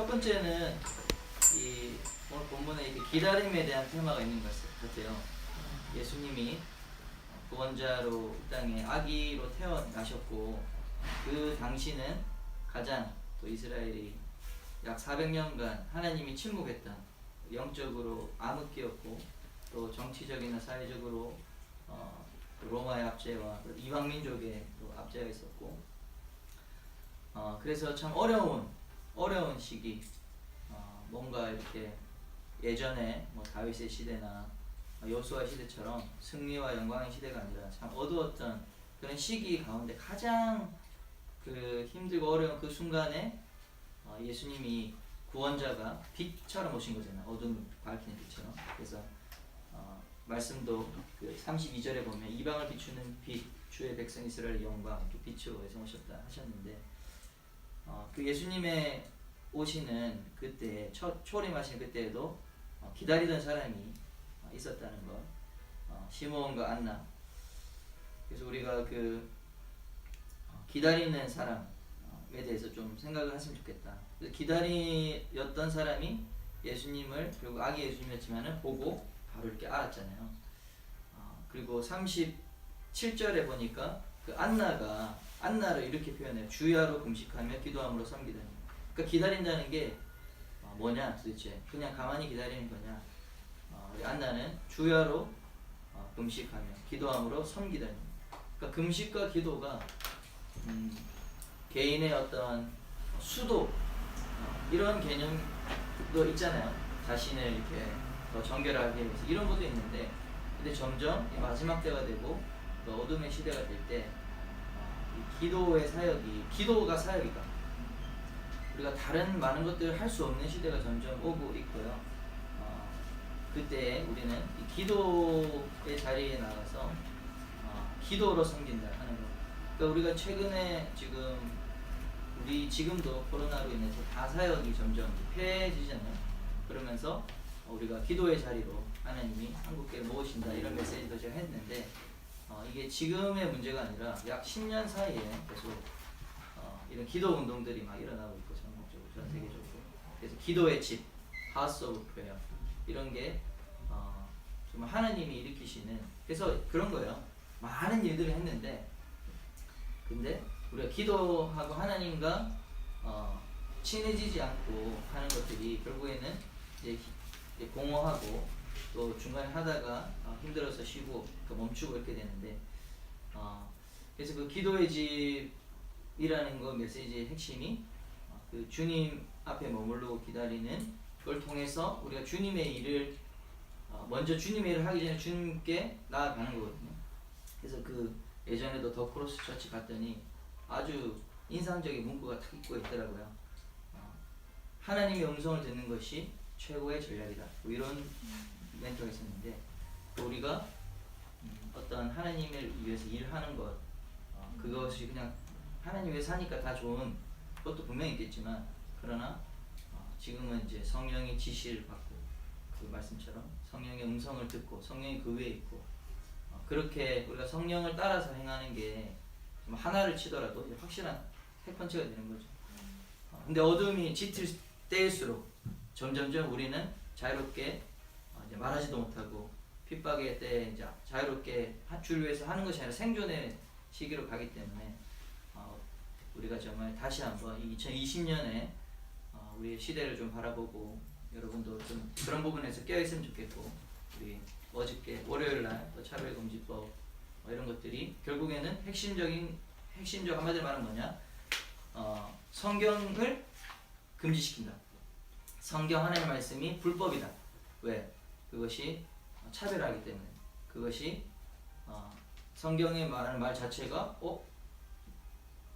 첫 번째는 이 오늘 본문에 기다림에 대한 테마가 있는 것 같아요. 예수님이 구원자로 이 땅에 아기로 태어나셨고 그 당시는 가장 또 이스라엘이 약 400년간 하나님이 침묵했던 영적으로 암흑기였고 또 정치적이나 사회적으로 어, 로마의 압제와 또 이방 민족의 또 압제가 있었고 어, 그래서 참 어려운 어려운 시기 어, 뭔가 이렇게 예전에 뭐 다윗의 시대나 여수아 시대처럼 승리와 영광의 시대가 아니라 참 어두웠던 그런 시기 가운데 가장 그 힘들고 어려운 그 순간에 어, 예수님이 구원자가 빛처럼 오신 거잖아요. 어둠을 밝히는 빛처럼. 그래서 어, 말씀도 그 32절에 보면 이방을 비추는 빛, 주의 백성 이스라엘 영광, 그 빛으로 에서 오셨다 하셨는데 어, 그 예수님의 오시는 그때 첫 초림하신 그때에도 어, 기다리던 사람이 어, 있었다는 것. 어, 시므온과 안나. 그래서 우리가 그 어, 기다리는 사람에 대해서 좀 생각을 했으면 좋겠다. 기다리였던 사람이 예수님을 결국 아기 예수님이었지만은 보고 바로 이렇게 알았잖아요. 어, 그리고 37절에 보니까 그 안나가 안나를 이렇게 표현해요. 주야로 금식하며 기도함으로 섬기다니. 그러니까 기다린다는 게 어, 뭐냐 도대체 그냥 가만히 기다리는 거냐? 어, 우리 안나는 주야로 어, 금식하며 기도함으로 섬기다니. 그러니까 금식과 기도가 음, 개인의 어떤 수도 어, 이런 개념도 있잖아요. 자신을 이렇게 더 정결하게 위해서 이런 것도 있는데 근데 점점 이 마지막 때가 되고 또 어둠의 시대가 될때 어, 이 기도의 사역이 기도가 사역이다. 우리가 다른 많은 것들을 할 수 없는 시대가 점점 오고 있고요. 어, 그때 우리는 이 기도의 자리에 나가서 어, 기도로 섬긴다 하는 거. 그러니까 우리가 최근에 지금 우리 지금도 코로나로 인해서 다 사역이 점점 폐해지잖아요. 그러면서 우리가 기도의 자리로 하나님이 한국교회 모으신다 이런 메시지도 제가 했는데 어, 이게 지금의 문제가 아니라 약 10년 사이에 계속 어, 이런 기도 운동들이 막 일어나고 있고 전국적으로 전 세계적으로 그래서 기도의 집, 하우스 오브 프레어 이런 게 어, 정말 하나님이 일으키시는 그래서 그런 거예요. 많은 일들을 했는데 근데 우리가 기도하고 하나님과 어, 친해지지 않고 하는 것들이 결국에는 이제, 공허하고 또 중간에 하다가 어, 힘들어서 쉬고 그 멈추고 이렇게 되는데 어, 그래서 그 기도의 집이라는 거 메시지의 핵심이 어, 그 주님 앞에 머물러 기다리는 그걸 통해서 우리가 주님의 일을 어, 먼저 주님의 일을 하기 전에 주님께 나아가는 거거든요. 그래서 그 예전에도 더 크로스 처치 갔더니 아주 인상적인 문구가 딱 있고 있더라고요. 어, 하나님의 음성을 듣는 것이 최고의 전략이다. 뭐 이런 멘트가 있었는데 또 우리가 음, 어떤 하나님을 위해서 일하는 것 어, 그것이 그냥 하나님 위해서 하니까 다 좋은 것도 분명히 있겠지만 그러나 어, 지금은 이제 성령의 지시를 받고 그 말씀처럼 성령의 음성을 듣고 성령이 그 위에 있고 어, 그렇게 우리가 성령을 따라서 행하는 게좀 하나를 치더라도 확실한 핵펀치가 되는 거죠. 어, 근데 어둠이 짙을 때일수록 점점점 우리는 자유롭게 어, 이제 말하지도 못하고 핍박의 때에 이제 자유롭게 주를 위해서 하는 것이 아니라 생존의 시기로 가기 때문에 어, 우리가 정말 다시 한번 2020년에 어, 우리의 시대를 좀 바라보고 여러분도 좀 그런 부분에서 깨어 있으면 좋겠고 우리 어저께 월요일 날또 차별 금지법 뭐 이런 것들이 결국에는 핵심적인 핵심적 한마디로 말하면 뭐냐 어, 성경을 금지시킨다. 성경 하나님의 말씀이 불법이다. 왜? 그것이 차별하기 때문에 그것이 어, 성경에 말하는 말 자체가 어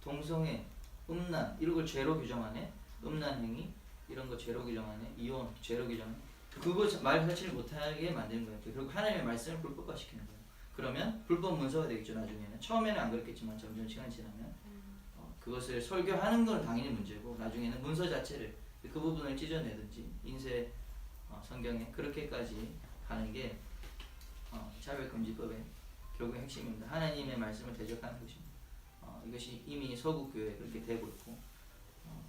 동성애, 음란 이런 걸 죄로 규정하네. 음란 행위 이런 거 죄로 규정하네. 이혼 죄로 규정하네. 그거 자- 말 자체를 못하게 만드는 거예요. 결국 하나님의 말씀을 불법화시키는 거예요. 그러면 불법 문서가 되겠죠 나중에는 처음에는 안 그렇겠지만 점점 시간이 지나면 어, 그것을 설교하는 건 당연히 문제고 나중에는 문서 자체를 그 부분을 찢어내든지 인쇄 어, 성경에 그렇게까지 가는 게 어, 차별금지법의 결국 핵심입니다. 하나님의 말씀을 대적하는 것입니다. 어, 이것이 이미 서구 교회에 그렇게 되고 있고 어,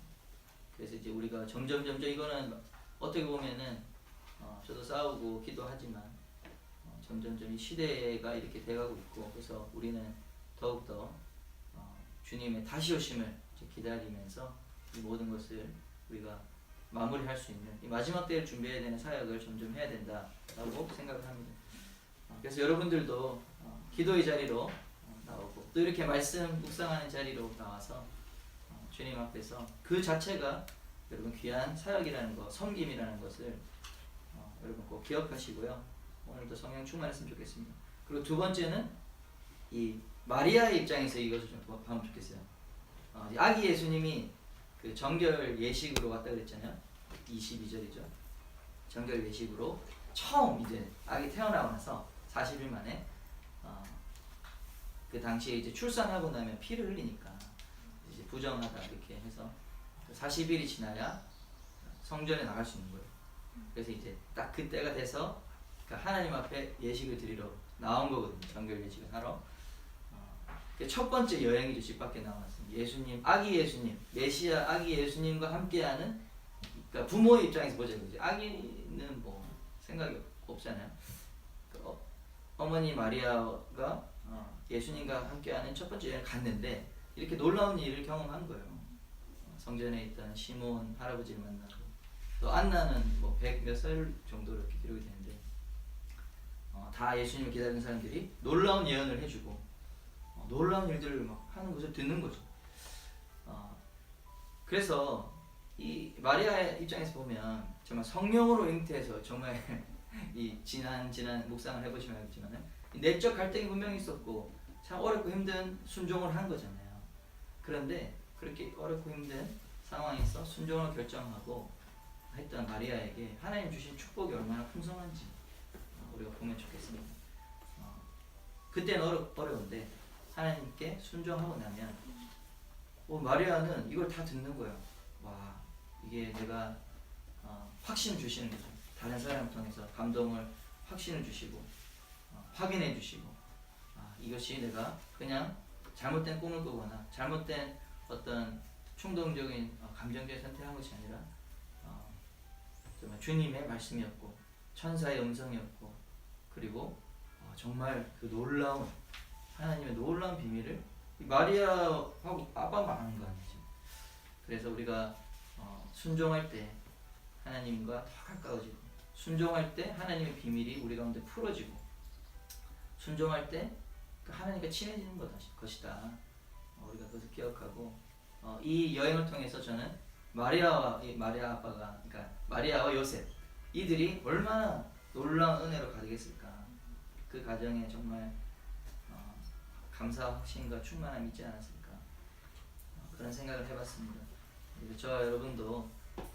그래서 이제 우리가 점점 점점 이거는 어떻게 보면은 어, 저도 싸우고 기도하지만 어, 점점점 이 시대가 이렇게 돼가고 있고 그래서 우리는 더욱더 어, 주님의 다시 오심을 기다리면서 이 모든 것을 우리가 마무리할 수 있는 이 마지막 때를 준비해야 되는 사역을 점점 해야 된다라고 생각을 합니다. 어, 그래서 여러분들도 어, 기도의 자리로 어, 나오고 또 이렇게 말씀 묵상하는 자리로 나와서 어, 주님 앞에서 그 자체가 여러분 귀한 사역이라는 것, 섬김이라는 것을 어, 여러분 꼭 기억하시고요. 오늘도 성령 충만했으면 좋겠습니다. 그리고 두 번째는 이 마리아의 입장에서 이것을 좀 보면 좋겠어요. 아기 예수님이 그 정결 예식으로 왔다 그랬잖아요. 22절이죠. 정결 예식으로 처음 이제 아기 태어나고 나서 40일 만에 어, 그 당시에 이제 출산하고 나면 피를 흘리니까 이제 부정하다 이렇게 해서 40일이 지나야 성전에 나갈 수 있는 거예요. 그래서 이제 딱 그때가 돼서 그 하나님 앞에 예식을 드리러 나온 거거든요. 정결 예식을 하러. 어, 그첫 번째 여행이죠. 집 밖에 나왔습니다. 예수님, 아기 예수님, 메시아 아기 예수님과 함께하는 그러니까 부모의 입장에서 보자 그지. 아기는 뭐 생각이 없잖아요. 그 어, 어머니 마리아가 어, 예수님과 함께하는 첫 번째 여행 을 갔는데 이렇게 놀라운 일을 경험한 거예요. 어, 성전에 있던 시몬 할아버지를 만나고 또 안나는 뭐 백 몇 살 정도로 이렇게 기록이 되는데 어, 다 예수님을 기다리는 사람들이 놀라운 예언을 해주고 어, 놀라운 일들을 막 하는 것을 듣는 거죠. 어, 그래서 이 마리아의 입장에서 보면 정말 성령으로 잉태해서 정말 이 지난 지난 묵상을 해보시면 알겠지만은 이 내적 갈등이 분명히 있었고 참 어렵고 힘든 순종을 한 거잖아요. 그런데 그렇게 어렵고 힘든 상황에서 순종을 결정하고 했던 마리아에게 하나님 주신 축복이 얼마나 풍성한지 어, 우리가 보면 좋겠습니다. 어, 그때는 어려, 어려운데 하나님께 순종하고 나면 어, 마리아는 이걸 다 듣는 거예요. 와 이게 내가 어, 확신을 주시는 거죠. 다른 사람을 통해서 감동을 확신을 주시고 어, 확인해 주시고 아, 이것이 내가 그냥 잘못된 꿈을 꾸거나 잘못된 어떤 충동적인 어, 감정적인 선택한 것이 아니라 어, 정말 주님의 말씀이었고 천사의 음성이었고 그리고 어, 정말 그 놀라운 하나님의 놀라운 비밀을 이 마리아하고 아빠만 아는 거 아니죠. 그래서 우리가 어, 순종할 때 하나님과 더 가까워지고 순종할 때 하나님의 비밀이 우리 가운데 풀어지고 순종할 때그 하나님과 친해지는 것이다. 어, 우리가 그것을 기억하고 어, 이 여행을 통해서 저는 마리아와 이 마리아 아빠가 그러니까 마리아와 요셉 이들이 얼마나 놀라운 은혜로 가득했을까 그 가정에 정말 어, 감사 확신과 충만함이 있지 않았을까 어, 그런 생각을 해봤습니다. 저와 여러분도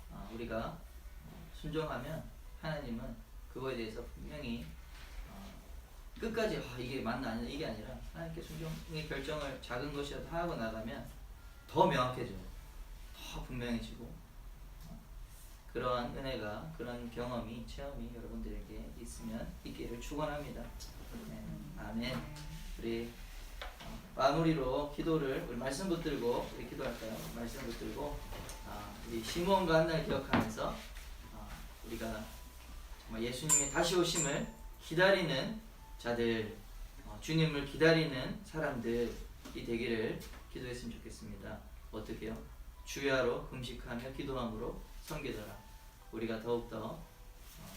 어, 우리가 어, 순종하면 하나님은 그거에 대해서 분명히 어, 끝까지 아, 이게 맞나 아니냐 이게 아니라 하나님께 순종의 결정을 작은 것이라도 하고 나가면 더 명확해져요. 더 분명해지고 어, 그러한 은혜가 그런 경험이 체험이 여러분들에게 있으면 있기를 축원합니다. 네, 아멘. 우리 어, 마무리로 기도를 우리 말씀 붙들고 우리 기도할까요? 말씀 붙들고 아, 우리 시몬과 한날 기억하면서 아, 우리가 정말 예수님의 다시 오심을 기다리는 자들, 어, 주님을 기다리는 사람들이 되기를 기도했으면 좋겠습니다. 어떻게요? 주야로 금식하며 기도함으로 섬기더라. 우리가 더욱더 어,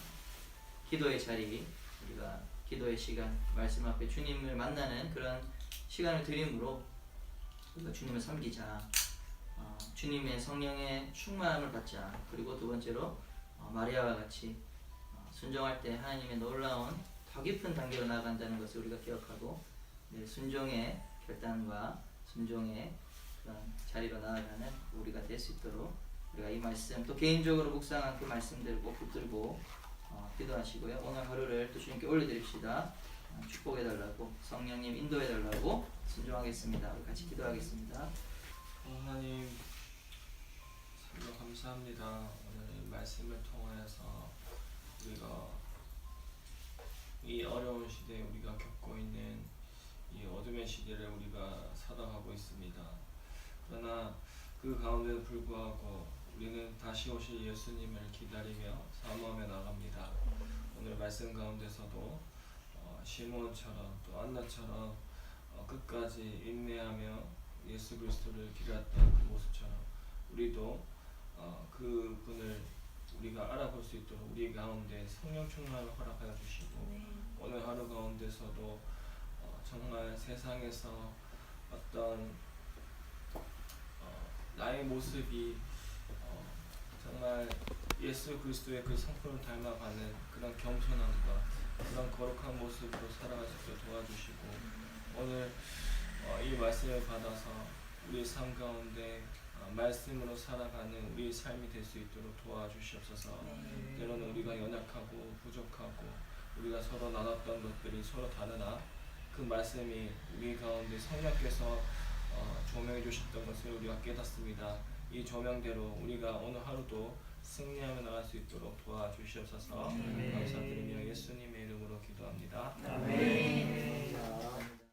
기도의 자리, 우리가 기도의 시간, 말씀 앞에 주님을 만나는 그런 시간을 드림으로 우리가 주님을 섬기자. 어, 주님의 성령의 충만함을 받자. 그리고 두 번째로 어, 마리아와 같이 어, 순종할 때 하나님의 놀라운 더 깊은 단계로 나아간다는 것을 우리가 기억하고 네, 순종의 결단과 순종의 그런 자리로 나아가는 우리가 될 수 있도록 우리가 이 말씀 또 개인적으로 묵상한 그 말씀들 꼭 붙들고 어, 기도하시고요. 오늘 하루를 또 주님께 올려드립시다. 어, 축복해달라고 성령님 인도해달라고 순종하겠습니다. 우리 같이 기도하겠습니다. 하나님 정말 감사합니다. 오늘 말씀을 통하여서 우리가 이 어려운 시대에 우리가 겪고 있는 이 어둠의 시대를 우리가 살아가고 있습니다. 그러나 그 가운데도 불구하고 우리는 다시 오실 예수님을 기다리며 사모하며 나갑니다. 오늘 말씀 가운데서도 어, 시몬처럼 또 안나처럼 어, 끝까지 인내하며 예수 그리스도를 기다렸던 그 모습처럼 우리도 어, 그 분을 우리가 알아볼 수 있도록 우리 가운데 성령 충만을 허락하여 주시고 오늘 하루 가운데서도 어, 정말 세상에서 어떤 어, 나의 모습이 어, 정말 예수 그리스도의 그 성품을 닮아가는 그런 겸손함과 그런 거룩한 모습으로 살아갈 수 있도록 도와주시고 오늘 어, 이 말씀을 받아서 우리 삶 가운데 어, 말씀으로 살아가는 우리의 삶이 될 수 있도록 도와주시옵소서. 때로는 우리가 연약하고 부족하고 우리가 서로 나눴던 것들이 서로 다르나 그 말씀이 우리 가운데 성령께서 어, 조명해 주셨던 것을 우리가 깨닫습니다. 이 조명대로 우리가 오늘 하루도 승리하며 나갈 수 있도록 도와주시옵소서 감사드리며 예수님의 이름으로 기도합니다. 아멘.